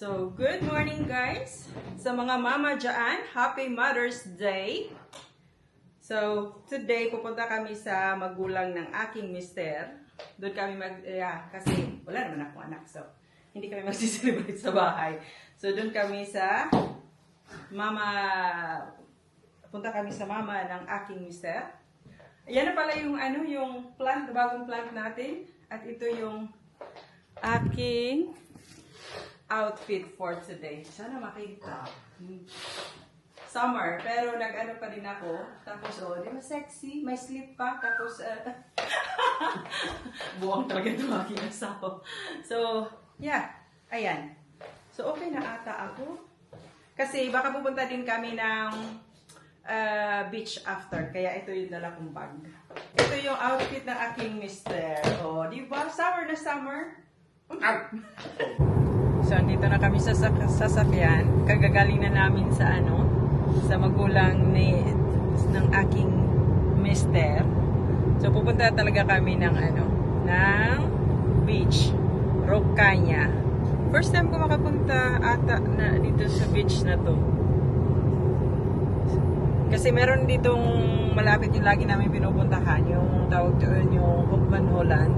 So, good morning guys! Sa mga mama dyan, Happy Mother's Day! So, today pupunta kami sa magulang ng aking mister. Doon kami mag... Yeah, kasi wala naman akong anak. So, hindi kami magsiselebrate sa bahay. So, doon kami sa mama... Punta kami sa mama ng aking mister. Ayan na pala yung ano, yung plant, bagong plant natin. At ito yung aking outfit for today. Sana makita. Summer, pero nag-ano pa din ako. Tapos, oh, di ba sexy? May slip pa. Tapos, uh, buwang talaga ito aking asawa. So, yeah. Ayan. So, okay na ata ako. Kasi baka pupunta din kami ng uh, beach after. Kaya ito yung dala kong bag. Ito yung outfit ng aking mister. Oh, di ba? Summer na summer. So, andito na kami sa sak- sasakyan. Kagagaling na namin sa ano, sa magulang ni ng aking mister. So, pupunta talaga kami ng ano, ng beach. Rocanya. First time ko makapunta ata na dito sa beach na to. Kasi meron ditong malapit yung lagi namin pinupuntahan, yung tawag doon yung Hookman Holland.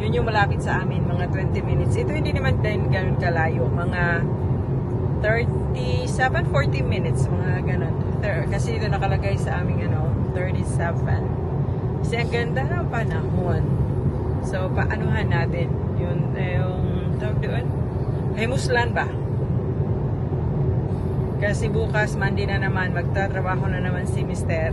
Yun yung malapit sa amin, mga 20 minutes. Ito hindi naman din ganun kalayo, mga 37, 40 minutes, mga ganun. Kasi ito nakalagay sa aming ano, 37. Kasi ang ganda ng panahon. So, paanuhan natin yun, eh, yung tawag doon? Ay, Muslan ba? Kasi bukas, Monday na naman, magtatrabaho na naman si Mister.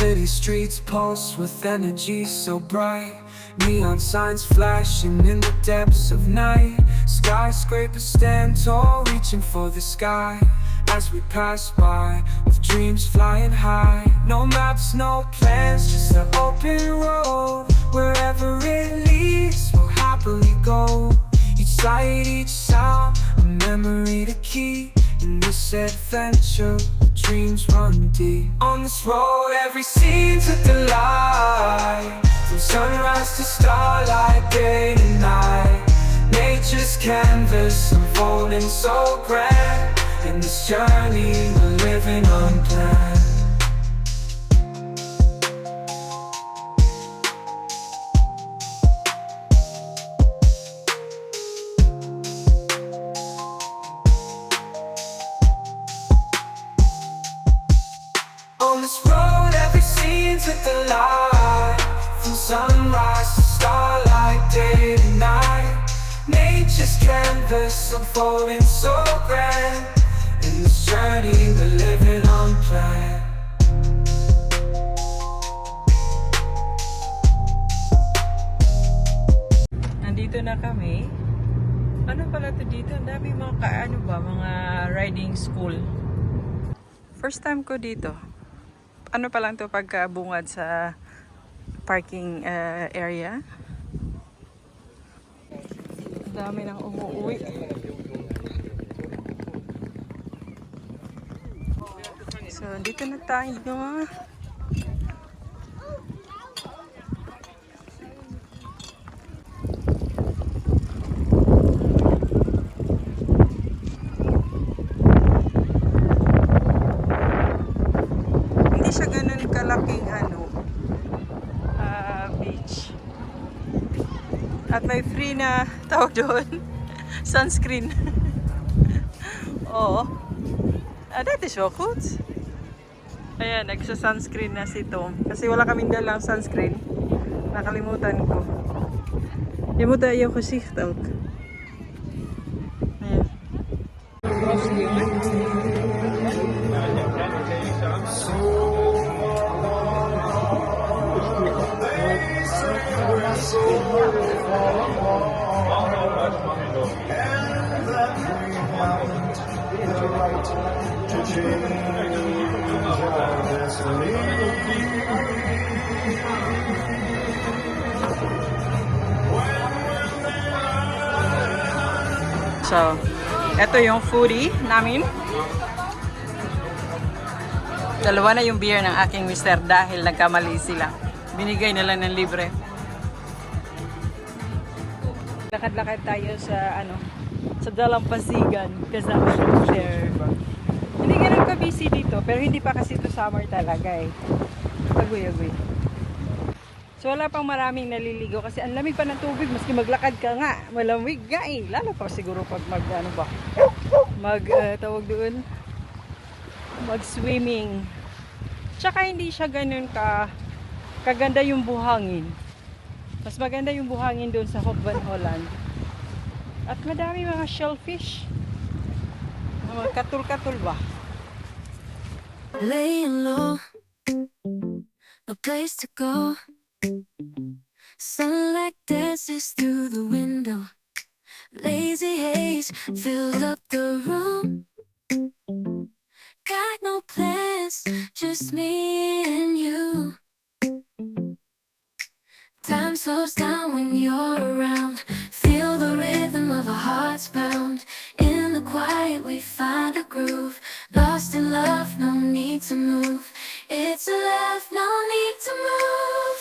City streets pulse with energy so bright. Neon signs flashing in the depths of night. Skyscrapers stand tall, reaching for the sky. As we pass by, with dreams flying high. No maps, no plans, just an open road. Wherever it leads, we'll happily go. Each sight, each sound, a memory to keep. In this adventure, dreams run deep. On this road, every scene's a delight. From sunrise to starlight, day and night. Nature's canvas unfolding so grand. In this journey, we're living unplanned. On this road, every scene's with the light. From sunrise to starlight, day to night. Nature's canvas unfolding so grand. In this journey, we're living unplanned. Nandito na kami. Ano pala to dito? Ang dami mga ano ba, mga riding school. First time ko dito. Ano pa lang to pagkabungad sa parking uh, area. Dami nang umuwi. So, dito na tayo. Hindi siya ganun kalaking ano, ah, beach. At may free na tawag doon, sunscreen. Oo. Ah, that is so good. Ayan, nagsa-sunscreen na si Tom. Kasi wala kaming dalang sunscreen. Nakalimutan ko. Yung mo tayo kasi tawag. Ayan. So, eto yung foodie namin. Dalawa na yung beer ng aking mister dahil nagkamali sila. Binigay na lang ng libre. Lakad-lakad tayo sa ano, sa Dalampasigan kasama ng mister. Hindi ganun ka busy dito, pero hindi pa kasi ito summer talaga eh. Agoy-agoy. So wala pang maraming naliligo kasi ang lamig pa ng tubig maski maglakad ka nga. Malamig nga eh. Lalo pa siguro pag mag ano ba. Mag uh, tawag doon mag swimming. Tsaka hindi siya ganun ka kaganda yung buhangin. Mas maganda yung buhangin doon sa Hoek van Holland. At madami mga shellfish. Mga katul-katul ba? Laying low, no place to go. Sunlight dances through the window. Lazy haze fills up the room. Got no plans, just me and you. Time slows down when you're around. Feel the rhythm of our hearts bound In the quiet, we find a groove. Lost in love, no need to move. It's a love, no need to move.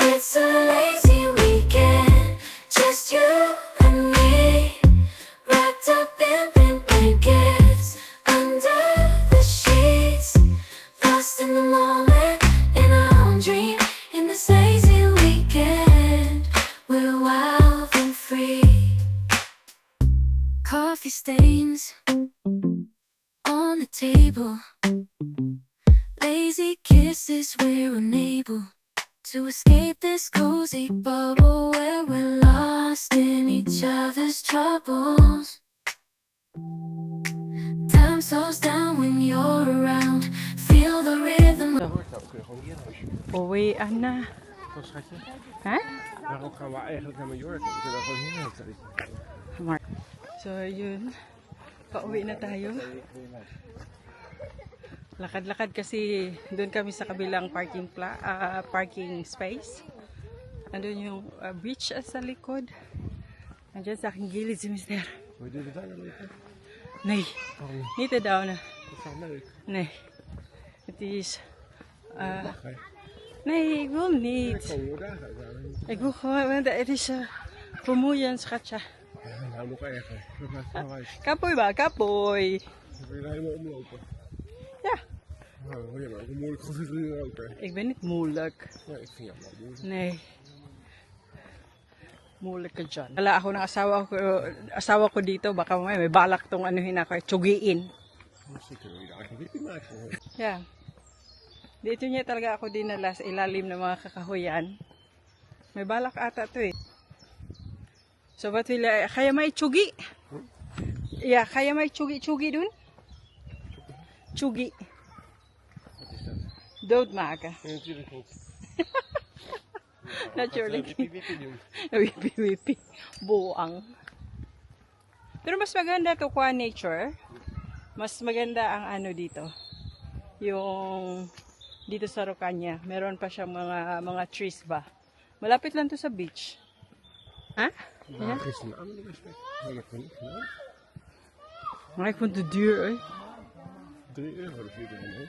It's a lazy weekend, free. Coffee stains on the table. Lazy kisses, we're unable to escape this cozy bubble where we're lost in each other's troubles. Time slows down when you're around. Feel the rhythm. Uwi na. Oh, schatje, Ha? waarom gaan we eigenlijk naar Mallorca? We kunnen gewoon hierheen trekken. Mark. So, yun. Pauwi na tayo. Lakad-lakad kasi doon kami sa kabilang parking pla ah, parking space. Andun yung ah, beach sa likod. Andiyan sa aking gilid si Mister. Wil je dit daar dan liggen? Nee, niet? is wel leuk. Nee. Het is... Oké. Nee, ik wil niet. Ik wil gewoon... Het is uh, vermoeiend, schatje. Ja, nou nog erger. Kapoy ba? Kapoy. Dan wil je helemaal omlopen. Ja. Nou, je maar ook een moeilijk gevoel ook. hè. Ik ben niet moeilijk. Nee, ik vind jou wel moeilijk. Nee. Moeilijk ka dyan. Wala ako ng asawa ko, asawa ko dito, baka may balak tong anuhin ako, tsugiin. We je daar maken. hoor. Dito niya talaga ako dinala sa ilalim ng mga kakahuyan. May balak ata to eh. So will I, kaya may tsugi? Yeah, kaya may tsugi-tsugi dun? Tsugi. Wipje wipje doen. Wipi-wipi. Buang. Pero mas maganda to kwa nature. Mas maganda ang ano dito. Yung dito sa Rocanya. Meron pa siyang mga mga trees ba. Malapit lang to sa beach. Ha? De gedaan. Maar ik vond het duur, eh. 3 euro de vier euro.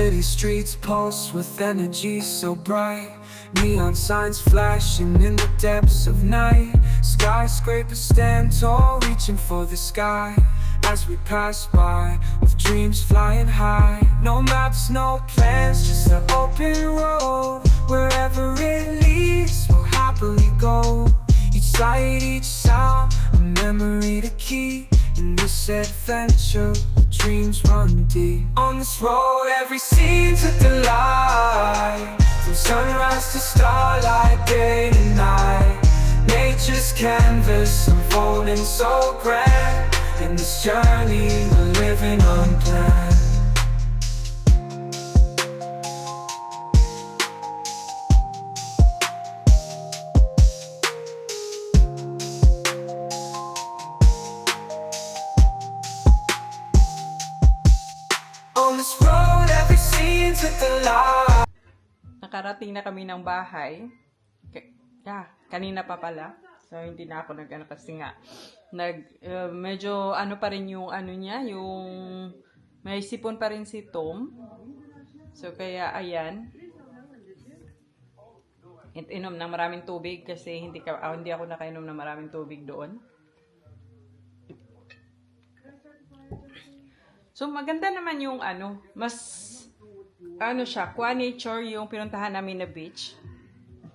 City streets pulse with energy so bright. Neon signs flashing in the depths of night. Skyscrapers stand tall, reaching for the sky. As we pass by, with dreams flying high. No maps, no plans, just an open road. Wherever it leads, we'll happily go. Each sight, each sound, a memory to keep. In this adventure, dreams run deep. On this road, every scene's a delight. From sunrise to starlight, day and night. Nature's canvas unfolding so grand. In this journey, we're living. On this road, every scene's a delight. Nakarating na kami ng bahay. K- ah, kanina pa pala. So, hindi na ako nag-ano kasi nga. Nag, uh, medyo ano pa rin yung ano niya, yung may sipon pa rin si Tom. So, kaya ayan. It, inom ng maraming tubig kasi hindi, ka, ah, hindi ako nakainom ng maraming tubig doon. So, maganda naman yung ano, mas ano siya, qua nature yung pinuntahan namin na beach.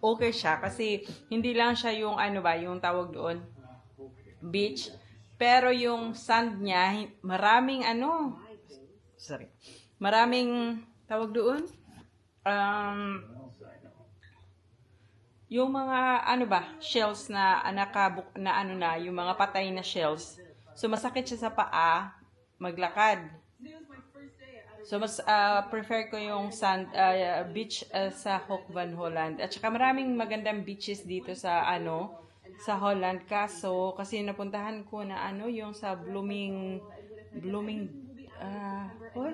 Okay siya kasi hindi lang siya yung ano ba, yung tawag doon, beach. Pero yung sand niya, maraming ano, sorry, maraming tawag doon, um, yung mga ano ba, shells na nakabuk na ano na, yung mga patay na shells. So masakit siya sa paa maglakad. So mas ah, prefer ko yung sand ah, beach ah, sa Hoek van Holland. At saka maraming magandang beaches dito sa ano sa Holland kaso kasi napuntahan ko na ano yung sa Blooming Blooming uh,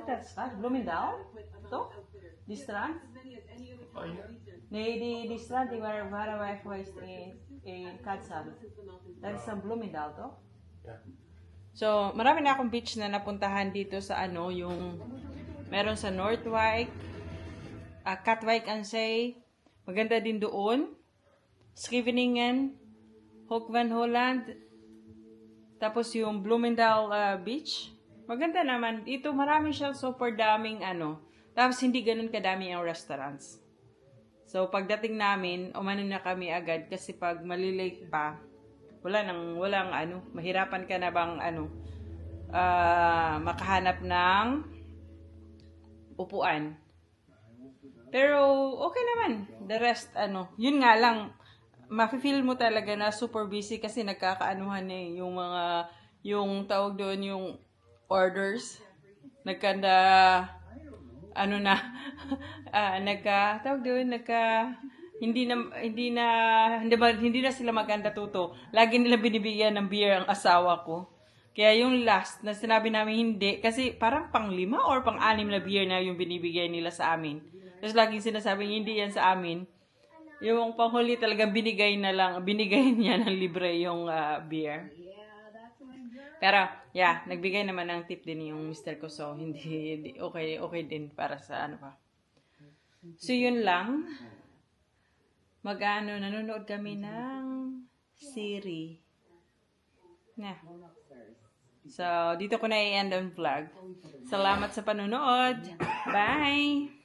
that's that Bloomingdale to the strand Nee, die, strand waar, waren wij geweest in, in Katsal. Dat is sa Bloomingdale, to? So, marami na akong beach na napuntahan dito sa ano, yung meron sa Northwijk, uh, Katwijk and Say. Maganda din doon. Scheveningen, Hoek van Holland. Tapos yung Bloomingdale uh, Beach. Maganda naman. Dito marami siya super daming ano. Tapos hindi ganun kadami ang restaurants. So pagdating namin, umano na kami agad kasi pag malilate pa, wala nang walang ano, mahirapan ka na bang ano ah, makahanap ng upuan. Pero okay naman. The rest ano, yun nga lang mafe-feel mo talaga na super busy kasi nagkakaanuhan eh yung mga yung tawag doon yung orders nagkanda ano na ah nagka tawag doon nagka hindi na hindi na hindi, ba- hindi na sila maganda tuto. Lagi nila binibigyan ng beer ang asawa ko. Kaya yung last na sinabi namin hindi kasi parang pang lima or pang anim na beer na yung binibigay nila sa amin. Tapos laging sinasabing hindi yan sa amin. Yung panghuli talaga binigay na lang, binigay niya ng libre yung ah, beer. Pero, yeah, nagbigay naman ng tip din yung mister ko. So, hindi, hindi okay, okay din para sa ano pa. So, yun lang. Mag-ano, nanonood kami ng Siri. Na. So, dito ko na i-end ang vlog. Salamat sa panonood. Bye!